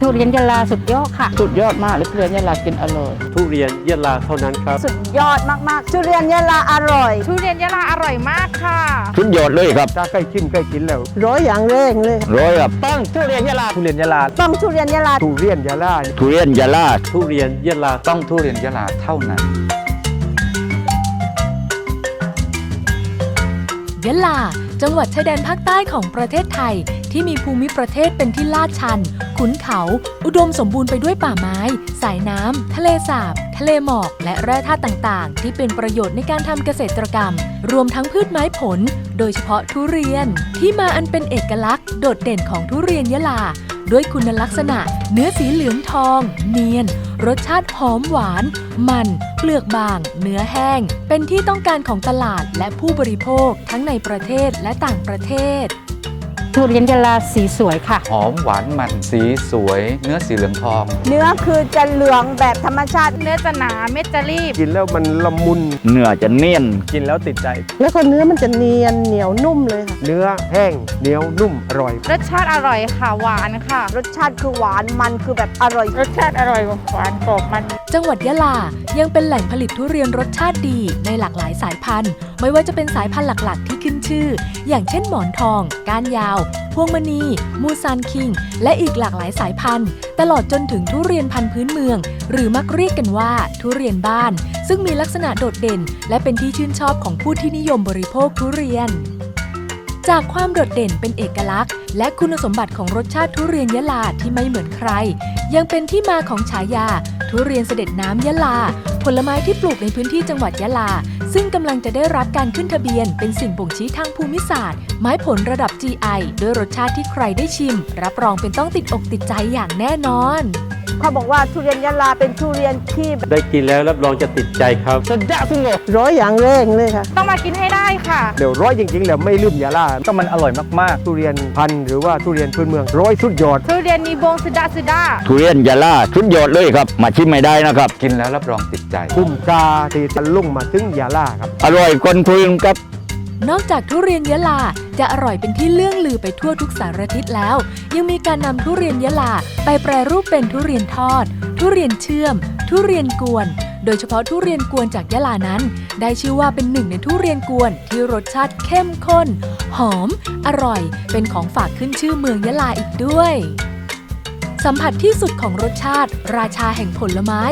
ทุเรียนยะลาสุดยอดค่ะ สุดยอดมากเลยทุเรียนยะลากินอร่อยทุเรียนยะลาเท่านั้นครับ สุดยอดมากๆทุเรียนยะลาอร่อย ทุเรียนยะลาอร่อยมากค่ะสุดยอดเลยครับถ้าใกล้ชิมใกล้กินแล้วร้อยอย่างแรงเลยร้อยครับต้องทุเรียนยะลาทุเรียนยะลาต้องทุเรียนยะลาทุเรียนยะลาทุเรียนยะลาทุเรียนยะลาต้องทุเรียนยะลาเท่านั้นยะลา จังหวัดชายแดนภาคใต้ของประเทศไทย ที่มีภูมิประเทศเป็นที่ลาดชัน ขุนเขา อุดมสมบูรณ์ไปด้วยป่าไม้ สายน้ำ ทะเลสาบ ทะเลหมอก และแร่ธาตุต่างๆ ที่เป็นประโยชน์ในการทำเกษตรกรรม รวมทั้งพืชไม้ผล โดยเฉพาะทุเรียน ที่มาอันเป็นเอกลักษณ์ โดดเด่นของทุเรียนยะลา ด้วยคุณลักษณะ เนื้อสีเหลืองทอง เนียน รสชาติหอมหวาน มัน เปลือกบาง เนื้อแห้ง เป็นที่ต้องการของตลาดและผู้บริโภคทั้งในประเทศและต่างประเทศ ทุเรียนยะลาสีสวยค่ะ หอมหวานมันสีสวย เนื้อสีเหลืองทอง เนื้อคือจะเหลืองแบบธรรมชาติ เนื้อจะหนาเม็ดจะรีบ กินแล้วมันละมุน เนื้อจะเนียน กินแล้วติดใจ แล้วก็เนื้อมันจะเนียนเหนียวนุ่มเลยค่ะ เนื้อแห้งเหนียวนุ่มอร่อย รสชาติอร่อยค่ะหวานค่ะ รสชาติคือหวานมันคือแบบอร่อย รสชาติอร่อยหวานกรอบมัน จังหวัดยะลายังเป็นแหล่งผลิตทุเรียนรสชาติดีในหลากหลายสายพันธุ์ ไม่ว่าจะเป็นสายพันธุ์หลัก ๆ ที่ ขึ้นชื่อ อย่างเช่นหมอนทอง ก้านยาว พวงมณี มูซานคิง และอีกหลากหลายสายพันธุ์ ตลอดจนถึงทุเรียนพันธุ์พื้นเมือง หรือมักเรียกกันว่า ทุเรียนบ้าน ซึ่งมีลักษณะโดดเด่น และเป็นที่ชื่นชอบของผู้ที่นิยมบริโภคทุเรียนจากความโดดเด่นเป็นเอกลักษณ์ และคุณสมบัติของรสชาติทุเรียนยะลาที่ไม่เหมือนใคร ยังเป็นที่มาของฉายา ทุเรียนเสด็จน้ำยะลา ผลไม้ที่ปลูกในพื้นที่จังหวัดยะลา ซึ่งกำลังจะได้รับการขึ้นทะเบียนเป็นสิ่งบ่งชี้ทางภูมิศาสตร์ ไม้ผลระดับ GI ด้วยรสชาติที่ใครได้ชิม รับรองเป็นต้องติดอกติดใจอย่างแน่นอน เขาบอกว่าทุเรียนยะลาเป็นทุเรียนที่แบบได้กินแล้วรับรองจะติดใจครับสุดยอดสุดยอดร้อยอย่างแรงเลยค่ะ ต้องมากินให้ได้ค่ะเดี๋ยวร้อยจริงๆแล้วไม่ลืมยะลาก็มันอร่อยมากๆ ทุเรียนพันธุ์หรือว่าทุเรียนพื้นเมืองร้อยสุดยอด ทุเรียนนีบงสุดาสุดาทุเรียนยะลาสุดยอดเลยครับ มาชิมไม่ได้นะครับ กินแล้วรับรองติดใจ คุ้มกาที่จะลุ่งมาถึงยะลาครับ อร่อยคนทุเรียนครับ นอกจากทุเรียนยะลาจะอร่อยเป็นที่เลื่องลือไปทั่วทุกสารทิศแล้ว ยังมีการนำทุเรียนยะลาไปแปรรูปเป็นทุเรียนทอด ทุเรียนเชื่อม ทุเรียนกวน โดยเฉพาะทุเรียนกวนจากยะลานั้น ได้ชื่อว่าเป็นหนึ่งในทุเรียนกวนที่รสชาติเข้มข้น หอม อร่อย เป็นของฝากขึ้นชื่อเมืองยะลาอีกด้วยสัมผัสที่สุดของรสชาติ ราชาแห่งผลไม้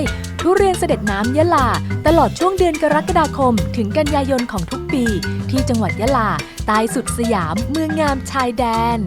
ทุเรียนเสด็จน้ำยะลา ตลอดช่วงเดือนกรกฎาคม ถึงกันยายนของทุกปี ที่จังหวัดยะลาใต้สุดสยามเมืองงามชายแดน